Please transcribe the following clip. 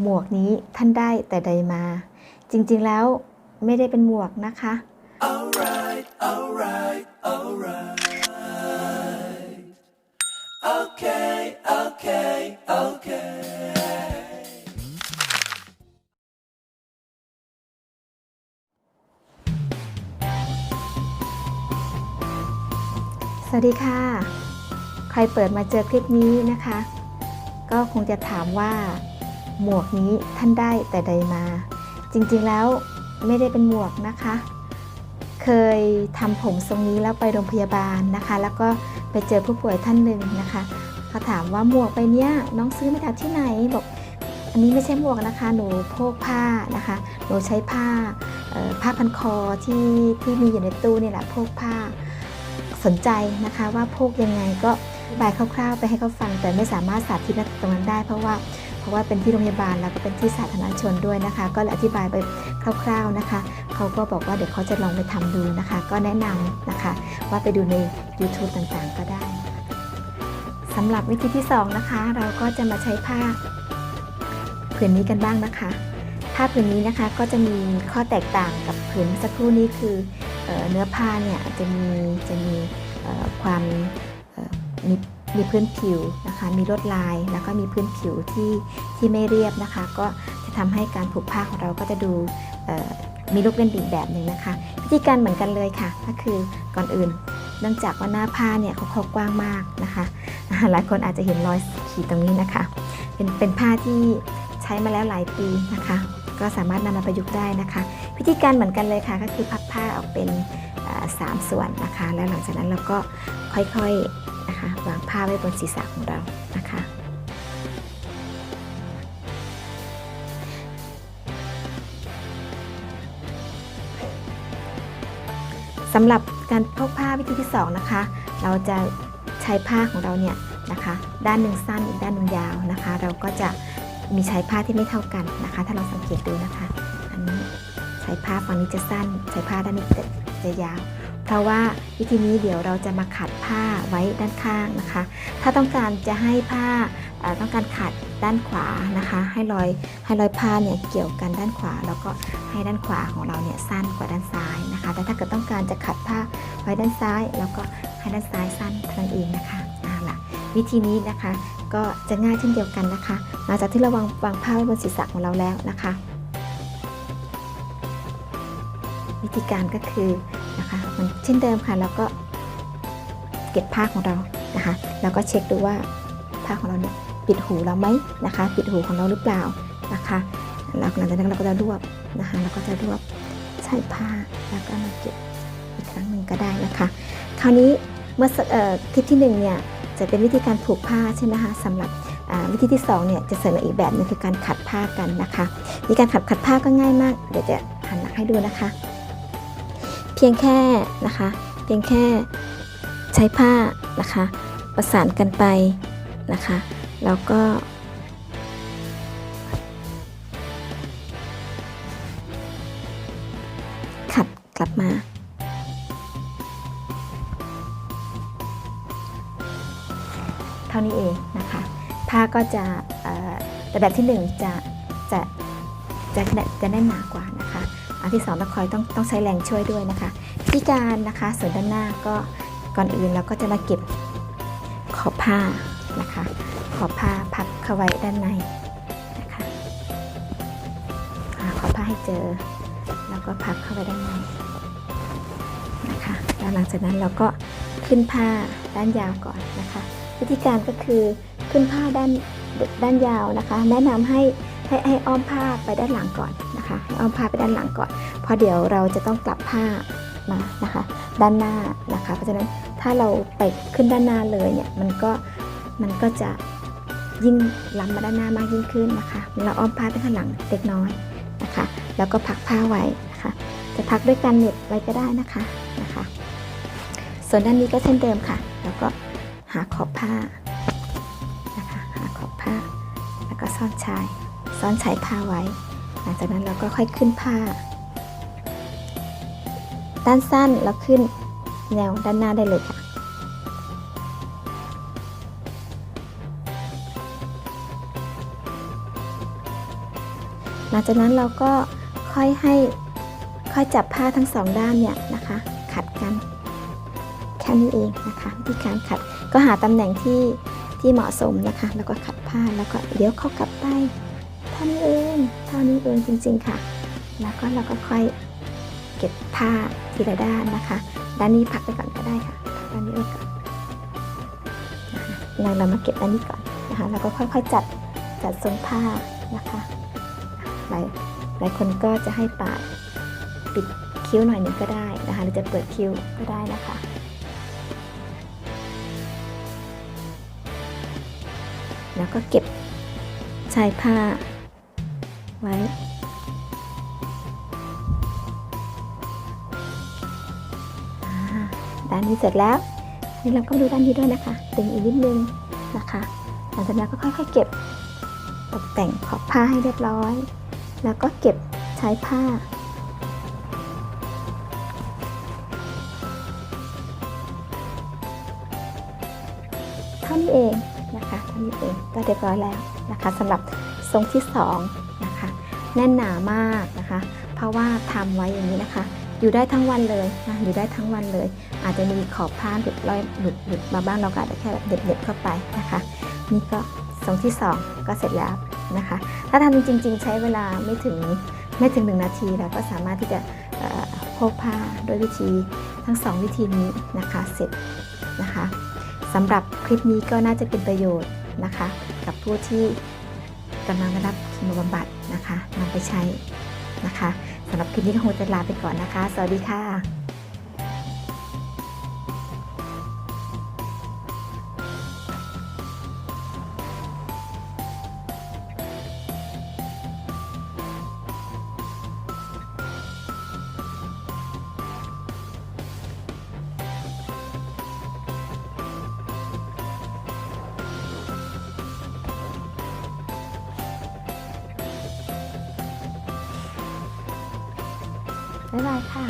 หมวกนี้ท่านได้แต่ใดมา จริงๆแล้วไม่ได้เป็นหมวกนะคะ Alright, alright, alright. Okay, okay, okay. สวัสดีค่ะ ใครเปิดมาเจอคลิปนี้นะคะ ก็คงจะถามว่า หมวกนี้ท่านได้แต่ใดมา จริงๆแล้วไม่ได้เป็นหมวกนะคะ เคยทำผมทรงนี้แล้วไปโรงพยาบาลนะคะ แล้วก็ไปเจอผู้ป่วยท่านหนึ่งนะคะเขาถามว่าหมวกไปเนี้ยน้องซื้อมาจากที่ไหนบอกอันนี้ไม่ใช่หมวกนะคะหนูโพกผ้านะคะหนูใช้ผ้าผ้าพันคอที่ที่มีอยู่ในตู้นี่แหละโพกผ้าสนใจนะคะว่าโพกยังไงก็บายคร่าวๆ ไปให้เขาฟังแต่ไม่สามารถสาธิตตรงนั้นได้เพราะว่า เพราะว่าเป็นที่โรงพยาบาลแล้วก็เป็นที่สาธารณชนด้วยนะคะ ก็เลยอธิบายไปคร่าวๆนะคะเขาก็บอกว่าเดี๋ยวเขาจะลองไปทำดูนะคะ ก็แนะนำนะคะ ว่าไปดูใน YouTube ต่างๆ ก็ได้สำหรับวิธีที่สองนะคะ เราก็จะมาใช้ผ้าผืนนี้กันบ้างนะคะผ้าผืนนี้นะคะก็จะมีข้อแตกต่างกับผืนสักครู่นี้คือเอเนื้อผ้าเนี่ยจะมีจะมีความเอ่อมี มีพื้นผิวนะคะ มีลวดลายแล้วก็มีพื้นผิวที่ที่ไม่เรียบนะคะ ก็จะทำให้การผูกผ้าของเราก็จะดูมีลูกเล่นอีกแบบหนึ่งนะคะ วิธีการเหมือนกันเลยค่ะ ก็คือก่อนอื่น เนื่องจากว่าหน้าผ้าเนี่ยเขาเขากว้างมากนะคะหลายคนอาจจะเห็นรอยขีดตรงนี้นะคะ เป็นเป็นผ้าที่ใช้มาแล้วหลายปีนะคะ ก็สามารถนำมาประยุกต์ได้นะคะ วิธีการเหมือนกันเลยค่ะก็คือพับผ้าออกเป็นสามส่วนนะคะ แล้วหลังจากนั้นเราก็ค่อยๆ นะคะวางผ้าไว้บนศีรษะของเรานะคะ สำหรับการพกผ้าวิธีที่สองนะคะ เราจะใช้ผ้าของเราเนี่ยนะคะ ด้านหนึ่งสั้นอีกด้านหนึ่งยาวนะคะ เราก็จะมีใช้ผ้าที่ไม่เท่ากันนะคะ ถ้าเราสังเกตดูนะคะ อันนี้ใช้ผ้าฝั่งนี้จะสั้น ใช้ผ้าด้านนี้จะยาว เพราะว่าวิธีนี้เดี๋ยวเราจะมาขัดผ้าไว้ด้านข้างนะคะ ถ้าต้องการจะให้ผ้าต้องการขัดด้านขวานะคะ ให้รอยให้รอยผ้าเนี่ยเกี่ยวกันด้านขวา แล้วก็ให้ด้านขวาของเราเนี่ยสั้นกว่าด้านซ้ายนะคะ แต่ถ้าเกิดต้องการจะขัดผ้าไว้ด้านซ้าย แล้วก็ให้ด้านซ้ายสั้นเท่านั้นเองนะคะเอาล่ะวิธีนี้นะคะก็จะง่ายเช่นเดียวกันนะคะ หลังจากที่เราวางวางผ้าไว้บนศีรษะของเราแล้วนะคะ วิธีการก็คือ นะคะมันเช่นเดิมค่ะแล้วก็เก็บผ้าของเรานะคะแล้วก็เช็คดูว่าผ้าของเราเนี่ยปิดหูเราไหมนะคะ ปิดหูของเราหรือเปล่านะคะแล้วหลังจากนั้นเราก็จะรวบนะคะแล้วก็จะรวบใช้ผ้าแล้วก็มาเก็บอีกครั้งหนึ่งก็ได้นะคะ คราวนี้เมื่อออคลิปที่หนึ่งเนี่ยจะเป็นวิธีการผูกผ้าใช่ไหมคะสำหรับวิธีที่สองเนี่ยจะเสริมอีกแบบหนึงคือการขัดผ้ากันนะคะวิธีการขัดขัดผ้าก็ง่ายมาก เดี๋ยวจะหันหลังให้ดูนะคะ เพียงแค่นะคะ เพียงแค่ใช้ผ้านะคะ ประสานกันไปนะคะ แล้วก็ ขัดกลับมาเท่านี้เองนะคะผ้าก็จะแต่แบบที่หนึ่งจะจะจะจะแน่นหนากว่านะ อันที่สองตะคอยต้องต้องใช้แรงช่วยด้วยนะคะวิธีการนะคะส่วนด้านหน้าก็ก่อนอื่นเราก็จะมาเก็บขอบผ้านะคะ ขอบผ้าพับเข้าไว้ด้านในนะคะหาขอบผ้าให้เจอ แล้วก็พับเข้าไปด้านในนะคะแล้วหลังจากนั้นเราก็ขึ้นผ้าด้านยาวก่อนนะคะ วิธีการก็คือขึ้นผ้าด้านด้านยาวนะคะ แนะนำให้ ให้ให้อ้อมผ้าไปด้านหลังก่อนนะคะให้อ้อมผ้าไปด้านหลังก่อน เพราะเดี๋ยวเราจะต้องกลับผ้ามานะคะ ด้านหน้านะคะ เพราะฉะนั้นถ้าเราไปขึ้นด้านหน้าเลยเนี่ยมันก็มันก็จะยิ่งล้ำมาด้านหน้ามากยิ่งขึ้นนะคะ เราอ้อมผ้าไปข้างหลังเล็กน้อยนะคะ แล้วก็พักผ้าไว้นะคะ จะพักด้วยการเหน็บไว้ก็ได้นะคะนะคะ ส่วนด้านนี้ก็เช่นเดิมค่ะ แล้วก็หาขอบผ้านะคะ หาขอบผ้า แล้วก็ซ่อนชาย ซ่อนชายผ้าไว้ หลังจากนั้นเราก็ค่อยขึ้นผ้า ด้านสั้นแล้วขึ้นแนวด้านหน้าได้เลยค่ะ หลังจากนั้นเราก็ค่อยให้ค่อยจับผ้าทั้งสองด้านเนี่ยนะคะ ขัดกันแค่นี้เองนะคะวิธีการขัดก็หาตำแหน่งที่ที่เหมาะสมนะคะ แล้วก็ขัดผ้าแล้วก็เลี้ยวเข้ากลับไปเท่านี้เองเท่านี้เองจริงๆค่ะ แล้วก็เราก็ค่อยเก็บผ้าทีละด้านนะคะ ด้านนี้พักไปก่อนก็ได้ค่ะด้านนี้ไว้ก่อนนะคะเราเรามาเก็บด้านนี้ก่อนนะคะแล้วก็ค่อยๆจัดจัดทรงผ้านะคะหลายหลายคนก็จะให้ปาดปิดคิ้วหน่อยหนึ่งก็ได้นะคะหรือจะเปิดคิ้วก็ได้นะคะแล้วก็เก็บชายผ้า ไว้ด้านนี้เสร็จแล้วนี่เราก็ดูด้านนี้ด้วยนะคะดึงอีกนิดนึงนะคะหลังจากนั้นก็ค่อยๆเก็บตกแต่งขอบผ้าให้เรียบร้อย แล้วก็เก็บใช้ผ้า เท่านี้เองนะคะเท่านี้เองก็เรียบร้อยแล้วนะคะสำหรับทรงที่สอง แน่นหนามากนะคะ เพราะว่าทำไว้อย่างนี้นะคะ อยู่ได้ทั้งวันเลยนะอยู่ได้ทั้งวันเลย อาจจะมีขอบผ้าหลุดลอยหลุดหลุดมาบ้างเราก็อาจจะแค่แบบเด็บๆเข้าไปนะคะ นี่ก็ทรงที่สองก็เสร็จแล้วนะคะ ถ้าทำจริง ๆ ใช้เวลาไม่ถึงไม่ถึงหนึ่งนาทีเราก็สามารถที่จะโพกผ้าด้วยวิธีทั้งสองวิธีนี้นะคะเสร็จนะคะสำหรับคลิปนี้ก็น่าจะเป็นประโยชน์นะคะ กับผู้ที่ กำลังได้รับคีโมบำบัดนะคะนำไปใช้นะคะสำหรับคลิปนี้ก็คงจะลาไปก่อนนะคะ สวัสดีค่ะ 没来看